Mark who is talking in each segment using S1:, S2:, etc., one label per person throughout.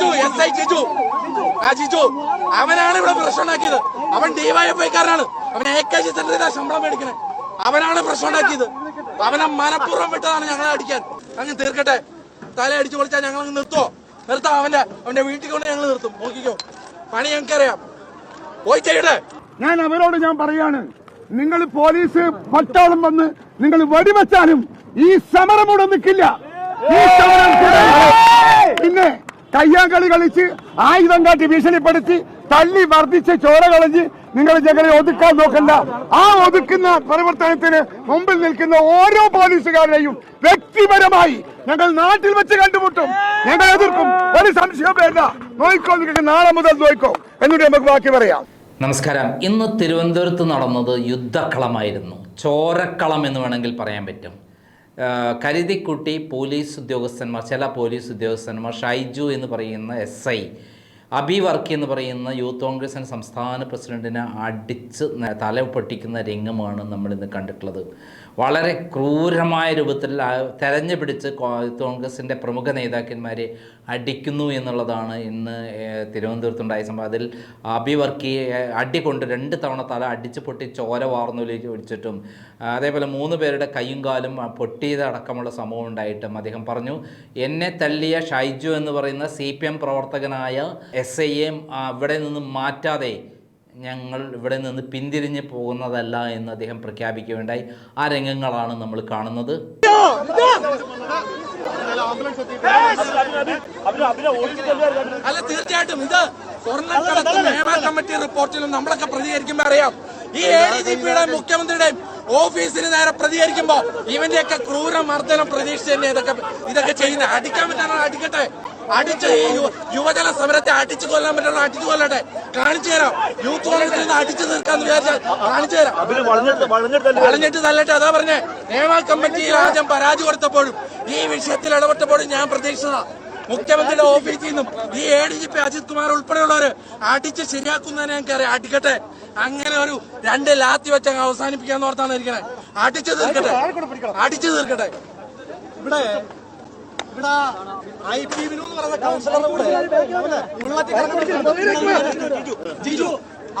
S1: Jiju S I Jiju. ആ ജിജു അവനാണ് ഇവിടെ പ്രശ്നം ഉണ്ടാക്കിയത്. അവൻ ഡിവൈഎഫ്ഐക്കാരനാണ് അവൻ എ കെ ജി സെന്ററിൽ ശമ്പളം മേടിക്കണേ. അവനാണ് പ്രശ്നം ഉണ്ടാക്കിയത്. അവനെ മനഃപൂർവം വിട്ടതാണ് ഞങ്ങളെ അടിക്കാൻ. അങ്ങ് തീർക്കട്ടെ. തല അടിച്ചു പൊളിച്ചാൽ ഞങ്ങൾ അങ്ങ് നിർത്തുവോ? നിർത്താം അവന്റെ. അവന്റെ വീട്ടിൽ കൊണ്ട് ഞങ്ങൾ നിർത്തും. നോക്കിക്കോ. പണി ഞങ്ങൾക്കറിയാം. പോയി ചെയ്യട്ടെ.
S2: ഞാൻ അവരോട് ഞാൻ പറയാണ്. നിങ്ങൾ പോലീസ് പട്ടാളം വന്ന് നിങ്ങൾ വെടിവെച്ചാലും ഈ സമരം ഇവിടെ നിൽക്കില്ല. ഈ സമരം കയ്യാങ്കളി കളിച്ച് ആയുധം കാട്ടി ഭീഷണിപ്പെടുത്തി തല്ലി വർദ്ധിച്ച് ചോര കളഞ്ഞ് നിങ്ങൾ ജനങ്ങളെ ഒതുക്കാൻ നോക്കണ്ട. ആ ഒതുക്കുന്ന പ്രവർത്തനത്തിന് മുമ്പിൽ നിൽക്കുന്ന ഓരോ പോലീസുകാരെയും വ്യക്തിപരമായി ഞങ്ങൾ നാട്ടിൽ വെച്ച് കണ്ടുമുട്ടും. ഞങ്ങൾ എതിർക്കും. ഒരു സംശയം വേണ്ട. നോയിക്കോ നിങ്ങൾക്ക് നാളെ മുതൽ നോയിക്കോ. എന്നിട്ട് നമുക്ക് ബാക്കി പറയാം.
S3: നമസ്കാരം. ഇന്ന് തിരുവനന്തപുരത്ത് നടന്നത് യുദ്ധക്കളമായിരുന്നു ചോരക്കളം എന്ന് വേണമെങ്കിൽ പറയാൻ പറ്റും. കരുതിക്കുട്ടി പോലീസ് ഉദ്യോഗസ്ഥന്മാർ ചില പോലീസ് ഉദ്യോഗസ്ഥന്മാർ ഷൈജു എന്ന് പറയുന്ന എസ് ഐ അബി വർക്കി എന്ന് പറയുന്ന യൂത്ത് കോൺഗ്രസിന്റെ സംസ്ഥാന പ്രസിഡന്റിനെ അടിച്ച് തല പൊട്ടിക്കുന്ന രംഗമാണ് നമ്മൾ ഇന്ന് കണ്ടിട്ടുള്ളത്. വളരെ ക്രൂരമായ രൂപത്തിൽ തെരഞ്ഞു പിടിച്ച് കോൺഗ്രസിന്റെ പ്രമുഖ നേതാക്കന്മാരെ അടിക്കുന്നു എന്നുള്ളതാണ് ഇന്ന് തിരുവനന്തപുരത്തുണ്ടായ സംഭവം. അതിൽ അഭിവർക്കി അടികൊണ്ട് അടി കൊണ്ട് രണ്ട് തവണ തല അടിച്ച് പൊട്ടി ചോര വാർന്നൊലിച്ച് ഒഴിച്ചിട്ടും അതേപോലെ മൂന്ന് പേരുടെ കൈയും കാലും പൊട്ടിയതടക്കമുള്ള സംഭവം ഉണ്ടായിട്ടും അദ്ദേഹം പറഞ്ഞു. എന്നെ തല്ലിയ ഷൈജു എന്ന് പറയുന്ന സി പ്രവർത്തകനായ എസ് ഐ എം ഇവിടെ നിന്ന് മാറ്റാതെ ഞങ്ങൾ ഇവിടെ നിന്ന് പിന്തിരിഞ്ഞ് പോകുന്നതല്ല എന്ന് അദ്ദേഹം പ്രഖ്യാപിക്കുകയുണ്ടായി. ആ രംഗങ്ങളാണ് നമ്മൾ കാണുന്നത്.
S1: അല്ല തീർച്ചയായിട്ടും ഇത് സ്വർണക്കടത്ത് മേമ കമ്മിറ്റി റിപ്പോർട്ടിലും നമ്മളൊക്കെ പ്രതികരിക്കുമ്പോ അറിയാം. ഈ എ ഡി ജി പിയുടെ മുഖ്യമന്ത്രിയുടെയും ഓഫീസിന് നേരെ പ്രതികരിക്കുമ്പോ ഇവന്റെയൊക്കെ ക്രൂര മർദ്ദനം പ്രതീക്ഷിച്ച് തന്നെ ഇതൊക്കെ ഇതൊക്കെ ചെയ്യുന്ന? അടിക്കാൻ പറ്റാനോ അടിക്കട്ടെ. അടിച്ച് യുവജന സമരത്തെ അടിച്ചു കൊല്ലാൻ പറ്റുന്ന അടിച്ചു കൊല്ലട്ടെ. കാണിച്ചു തരാം. യൂത്ത് കോൺഗ്രസിൽ നിന്ന് അടിച്ചു തീർക്കാന്ന് വിചാരിച്ചാൽ കാണിച്ചു തരാം. വളഞ്ഞിട്ട് തല്ലട്ടെ അതാ പറഞ്ഞേ. നിയമ കമ്മിറ്റിയിൽ ആദ്യം പരാതി കൊടുത്തപ്പോഴും ഈ വിഷയത്തിൽ ഇടപെട്ടപ്പോഴും ഞാൻ പ്രതീക്ഷിച്ചതാ. മുഖ്യമന്ത്രിയുടെ ഓഫീസിൽ നിന്നും ഈ A D G P Ajith Kumar ഉൾപ്പെടെയുള്ളവര് അടിച്ച് ശരിയാക്കുന്നതിനെ ഞങ്ങൾക്കറിയാം അടിക്കട്ടെ. അങ്ങനെ ഒരു രണ്ട് ലാത്തി വെച്ച് അങ്ങ് അവസാനിപ്പിക്കാന്ന് ഓർത്താണ് ഇരിക്കണേ അടിച്ചു തീർക്കട്ടെ. അടിച്ചു തീർക്കട്ടെ.
S4: ഇവിടെ ഇവിടെ ഐ പി വിനു എന്ന് പറയുന്ന കൗൺസിലറുടെ കൂടെ ജിജു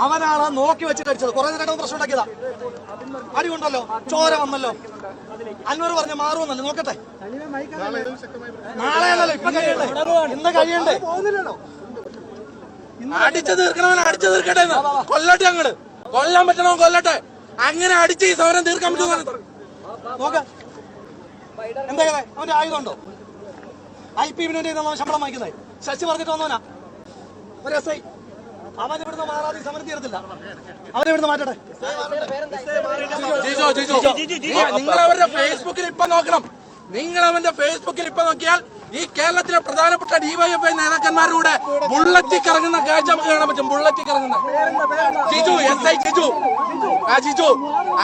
S4: അവനാണ് നോക്കി വെച്ചിട്ട് അടിച്ചത്. കുറെ നേരം പ്രശ്നം ഉണ്ടാക്കിയതാ. അടി ഉണ്ടല്ലോ ചോര വന്നല്ലോ. അന്നൂർ പറഞ്ഞ മാറുമെന്നല്ലേ നോക്കട്ടെ. നാളെ അല്ലല്ലോ. ഇപ്പൊ കഴിയണ്ടേ? ഇന്ന് കഴിയണ്ടേ?
S1: അടിച്ചു തീർക്കണവൻ അടിച്ചു തീർക്കട്ടെ. കൊല്ലട്ടെ അങ്ങട്. കൊല്ലാൻ പറ്റണോ കൊല്ലട്ടെ. അങ്ങനെ അടിച്ച് ഈ സമരം തീർക്കാൻ പറ്റുമോ
S4: നോക്ക. എന്താ? അവന്റെ ആയുധം ഉണ്ടോ? ഐ പി വിനുവിന്റെ ശമ്പളം വാങ്ങിക്കുന്നത്. ശശി പറഞ്ഞിട്ട് വന്നവനാ. ഒരു എസ് ഐ. അവൻ ഇവിടുന്ന് മാറാതെ സമരം തീരത്തില്ല. അവനെ ഇവിടുന്ന് മാറ്റട്ടെ.
S1: ജിജോ ജിജോ. നിങ്ങൾ അവരുടെ ഫേസ്ബുക്കിൽ ഇപ്പൊ നോക്കണം. നിങ്ങൾ അവന്റെ ഫേസ്ബുക്കിൽ ഇപ്പൊ നോക്കിയാൽ ഈ കേരളത്തിലെ പ്രധാനപ്പെട്ട ഡിവൈഎഫ്ഐ നേതാക്കന്മാരുടെ ബുള്ളറ്റി കറങ്ങുന്ന കാഴ്ച നമുക്ക് കാണാൻ പറ്റും. ബുള്ളറ്റി കറങ്ങുന്ന ജിജു എസ് ഐ ജിജു. ആ ജിജു.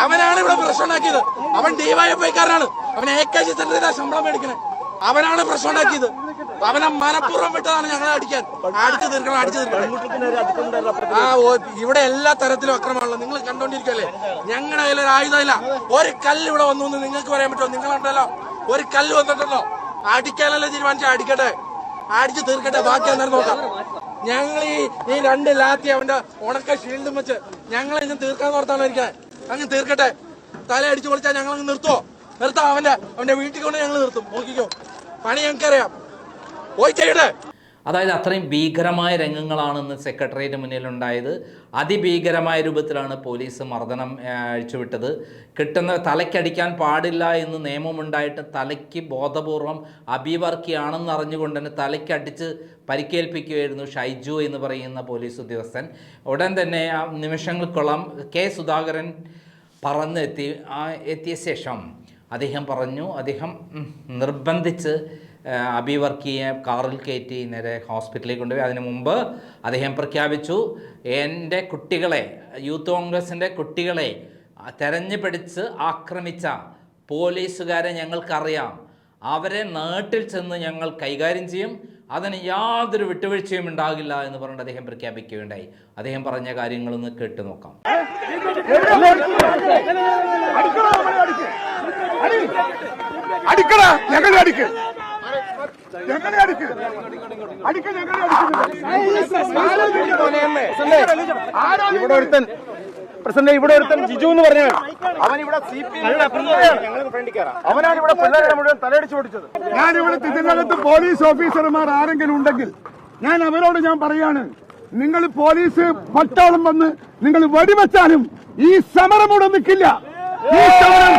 S1: അവനാണ് ഇവിടെ പ്രശ്നം ഉണ്ടാക്കിയത് അവൻ ഡിവൈഎഫ്ഐക്കാരനാണ് അവൻ എ കെ ജി സെന്ററിൽ ശമ്പളം മേടിക്കണേ. അവനാണ് പ്രശ്നം ഉണ്ടാക്കിയത്. അവനെ മനഃപൂർവം വിട്ടതാണ് ഞങ്ങളെ അടിക്കാൻ. അടിച്ചു തീർക്കണം അടിച്ചു തീർക്കണം. ആ ഇവിടെ എല്ലാ തരത്തിലും അക്രമമാണല്ലോ. നിങ്ങൾ കണ്ടോണ്ടിരിക്കല്ലേ ഞങ്ങളുടെ കയ്യിൽ ഒരു ആയുധമില്ല ഒരു കല്ല് ഇവിടെ വന്നു എന്ന് നിങ്ങൾക്ക് പറയാൻ പറ്റുമോ? നിങ്ങളുണ്ടല്ലോ? ഒരു കല്ല് വന്നിട്ടുണ്ടോ? അടിക്കാനല്ലേ തീരുമാനിച്ചാൽ അടിക്കട്ടെ. അടിച്ചു തീർക്കട്ടെ. ബാക്കി അന്നേരം നോക്കാം. ഞങ്ങൾ ഈ ഈ രണ്ട് ലാത്തി അവന്റെ ഉണക്ക ഷീൽഡും വെച്ച് ഞങ്ങളെ തീർക്കാൻ ഓർത്താണ് ഇരിക്കാൻ അങ്ങ് തീർക്കട്ടെ. തല അടിച്ചു പൊളിച്ചാൽ ഞങ്ങൾ അങ്ങ് നിർത്തുവോ? നിർത്താം അവന്റെ അവന്റെ വീട്ടിൽ കൊണ്ട് ഞങ്ങൾ നിർത്തും. നോക്കിക്കോ. പണി ഞങ്ങൾക്കറിയാം. പോയി ചെയ്യണേ
S3: അതായത് അത്രയും ഭീകരമായ രംഗങ്ങളാണ് ഇന്ന് സെക്രട്ടേറിയറ്റ് മുന്നിലുണ്ടായത്. അതിഭീകരമായ രൂപത്തിലാണ് പോലീസ് മർദ്ദനം അഴിച്ചുവിട്ടത്. കിട്ടുന്ന തലയ്ക്കടിക്കാൻ പാടില്ല എന്ന് നിയമമുണ്ടായിട്ട് തലയ്ക്ക് ബോധപൂർവം അഭിവർക്കിയാണെന്ന് അറിഞ്ഞുകൊണ്ട് തന്നെ തലയ്ക്കടിച്ച് പരിക്കേൽപ്പിക്കുകയായിരുന്നു ഷൈജു എന്ന് പറയുന്ന പോലീസ് ഉദ്യോഗസ്ഥൻ. ഉടൻ തന്നെ ആ നിമിഷങ്ങൾക്കുള്ള കെ സുധാകരൻ പറന്നെത്തി എത്തിയ ശേഷം അദ്ദേഹം പറഞ്ഞു അദ്ദേഹം നിർബന്ധിച്ച് അബി വർക്കിയെ കാറിൽ കയറ്റി നേരെ ഹോസ്പിറ്റലിൽ കൊണ്ടുപോയി. അതിനു മുമ്പ് അദ്ദേഹം പ്രഖ്യാപിച്ചു എന്റെ കുട്ടികളെ യൂത്ത് കോൺഗ്രസിന്റെ കുട്ടികളെ തെരഞ്ഞു പിടിച്ച് ആക്രമിച്ച പോലീസുകാരെ ഞങ്ങൾക്കറിയാം. അവരെ നാട്ടിൽ ചെന്ന് ഞങ്ങൾ കൈകാര്യം ചെയ്യും. അതിന് യാതൊരു വിട്ടുവീഴ്ചയും ഉണ്ടാകില്ല എന്ന് പറഞ്ഞിട്ട് അദ്ദേഹം പ്രഖ്യാപിക്കുകയുണ്ടായി. അദ്ദേഹം പറഞ്ഞ കാര്യങ്ങളൊന്ന് കേട്ടു നോക്കാം.
S2: അടിക്കടാ ഞങ്ങൾ അടിക്ക്. ഞങ്ങളെ അടിക്ക്. അടിക്ക് ഞങ്ങളെ അടിക്കുന്നത്
S5: ഇവിടെ ഒരുത്തൻ പ്രസിഡന്റ് ഇവിടെ ഒരുത്തൻ ജിജു എന്ന് പറഞ്ഞ അവൻ ഇവിടെ സി പി അവനാണ് ഇവിടെ പിള്ളേരെ മുഴുവൻ തലയടിച്ചു പൊടിച്ചത്
S2: ഞാൻ ഇവിടെ ഇതിനകത്ത് പോലീസ് ഓഫീസർമാർ ആരെങ്കിലും ഉണ്ടെങ്കിൽ ഞാൻ അവരോട് ഞാൻ പറയാണ് നിങ്ങൾ പോലീസ് പട്ടാളം വന്ന് നിങ്ങൾ വെടിവെച്ചാലും ഈ സമരം ഇവിടെ നിൽക്കില്ല. ഈ സമരം.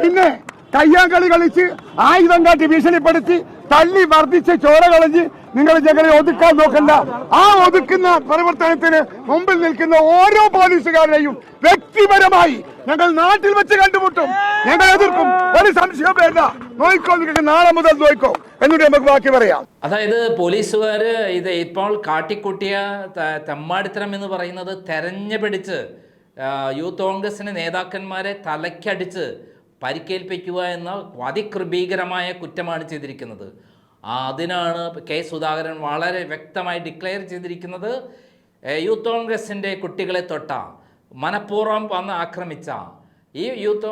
S2: പിന്നെ കയ്യാങ്കളി കളിച്ച് ആയുധം കാട്ടി ഭീഷണിപ്പെടുത്തി തള്ളി വർദ്ധിച്ച് ചോര കളഞ്ഞ് നിങ്ങൾ ഞങ്ങളെ ഒതുക്കാൻ നോക്കണ്ട. ആ ഒതുക്കുന്ന പരിവർത്തനത്തിന് മുമ്പിൽ നിൽക്കുന്ന ഓരോ പോലീസുകാരെയും വ്യക്തിപരമായി ഞങ്ങൾ നാട്ടിൽ വെച്ച് കണ്ടുമുട്ടും. ഞങ്ങൾ എതിർക്കും. ഒരു സംശയം വേണ്ട. നോയിക്കോ നിങ്ങൾക്ക് നാളെ മുതൽ നോയിക്കോ. എന്നിട്ട് നമുക്ക് ബാക്കി പറയാം.
S3: അതായത് പോലീസുകാർ ഇത് ഇപ്പോൾ കാട്ടിക്കൂട്ടിയ തമ്മാടിത്തരം എന്ന് പറയുന്നത് തെരഞ്ഞു പിടിച്ച് ആ, യൂത്ത് കോൺഗ്രസിന്റെ നേതാക്കന്മാരെ തലയ്ക്കടിച്ച് പരിക്കേൽപ്പിക്കുക എന്ന അതികൃഭീകരമായ കുറ്റമാണ് ചെയ്തിരിക്കുന്നത്. അതിനാണ് കെ സുധാകരൻ വളരെ വ്യക്തമായി ഡിക്ലെയർ ചെയ്തിരിക്കുന്നത് യൂത്ത് കോൺഗ്രസിന്റെ കുട്ടികളെ തൊട്ട മനഃപൂർവം വന്ന് ആക്രമിച്ച ഈ യൂത്ത്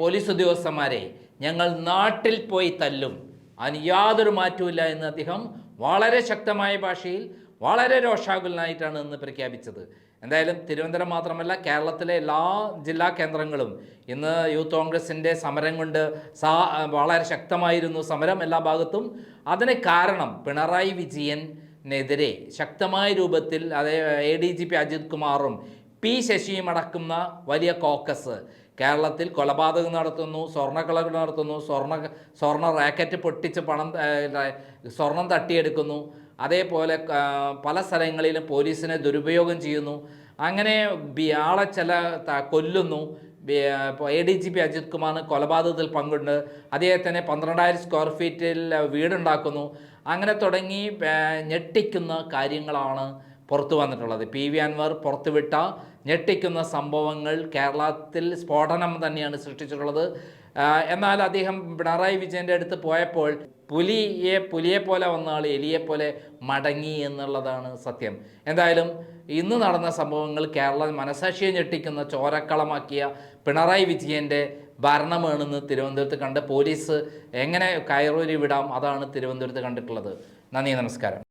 S3: പോലീസ് ഉദ്യോഗസ്ഥന്മാരെ ഞങ്ങൾ നാട്ടിൽ പോയി തല്ലും. അതിന് യാതൊരു മാറ്റവുമില്ല എന്ന് അദ്ദേഹം വളരെ ശക്തമായ ഭാഷയിൽ വളരെ രോഷാകുലനായിട്ടാണ് ഇന്ന് പ്രഖ്യാപിച്ചത്. എന്തായാലും തിരുവനന്തപുരം മാത്രമല്ല കേരളത്തിലെ എല്ലാ ജില്ലാ കേന്ദ്രങ്ങളും ഇന്ന് യൂത്ത് കോൺഗ്രസിന്റെ സമരം കൊണ്ട് സാ വളരെ ശക്തമായിരുന്നു സമരം എല്ലാ ഭാഗത്തും. അതിന് കാരണം പിണറായി വിജയനെതിരെ ശക്തമായ രൂപത്തിൽ അതേ A D G P Ajith കുമാറും പി ശശിയും അടക്കുന്ന വലിയ കോക്കസ് കേരളത്തിൽ കൊലപാതകം നടത്തുന്നു സ്വർണക്കളകൾ നടത്തുന്നു സ്വർണ സ്വർണ റാക്കറ്റ് പൊട്ടിച്ച് പണം സ്വർണം തട്ടിയെടുക്കുന്നു. അതേപോലെ പല സ്ഥലങ്ങളിലും പോലീസിനെ ദുരുപയോഗം ചെയ്യുന്നു. അങ്ങനെ ആളെ ചില കൊല്ലുന്നു. കൊല്ലുന്നു A D G P Ajith കുമാറിന് കൊലപാതകത്തിൽ പങ്കുണ്ട്. അദ്ദേഹത്തിന് പന്ത്രണ്ടായിരം സ്ക്വയർ ഫീറ്റിൽ വീടുണ്ടാക്കുന്നു. അങ്ങനെ തുടങ്ങി ഞെട്ടിക്കുന്ന കാര്യങ്ങളാണ് പുറത്തു വന്നിട്ടുള്ളത്. പി വി അൻവർ പുറത്തുവിട്ട ഞെട്ടിക്കുന്ന സംഭവങ്ങൾ കേരളത്തിൽ സ്ഫോടനം തന്നെയാണ് സൃഷ്ടിച്ചിട്ടുള്ളത്. എന്നാൽ അദ്ദേഹം പിണറായി വിജയന്റെ അടുത്ത് പോയപ്പോൾ പുലിയെ പുലിയെ പോലെ വന്ന ആൾ എലിയെ പോലെ മടങ്ങി എന്നുള്ളതാണ് സത്യം. എന്തായാലും ഇന്ന് നടന്ന സംഭവങ്ങൾ കേരള മനസാക്ഷിയെ ഞെട്ടിക്കുന്ന ചോരക്കളമാക്കിയ പിണറായി വിജയന്റെ ഭരണമാണെന്ന് തിരുവനന്തപുരത്ത് കണ്ട് പോലീസ് എങ്ങനെ കയറൂരി വിടാം അതാണ് തിരുവനന്തപുരത്ത് കണ്ടിട്ടുള്ളത്. നന്ദി നമസ്കാരം.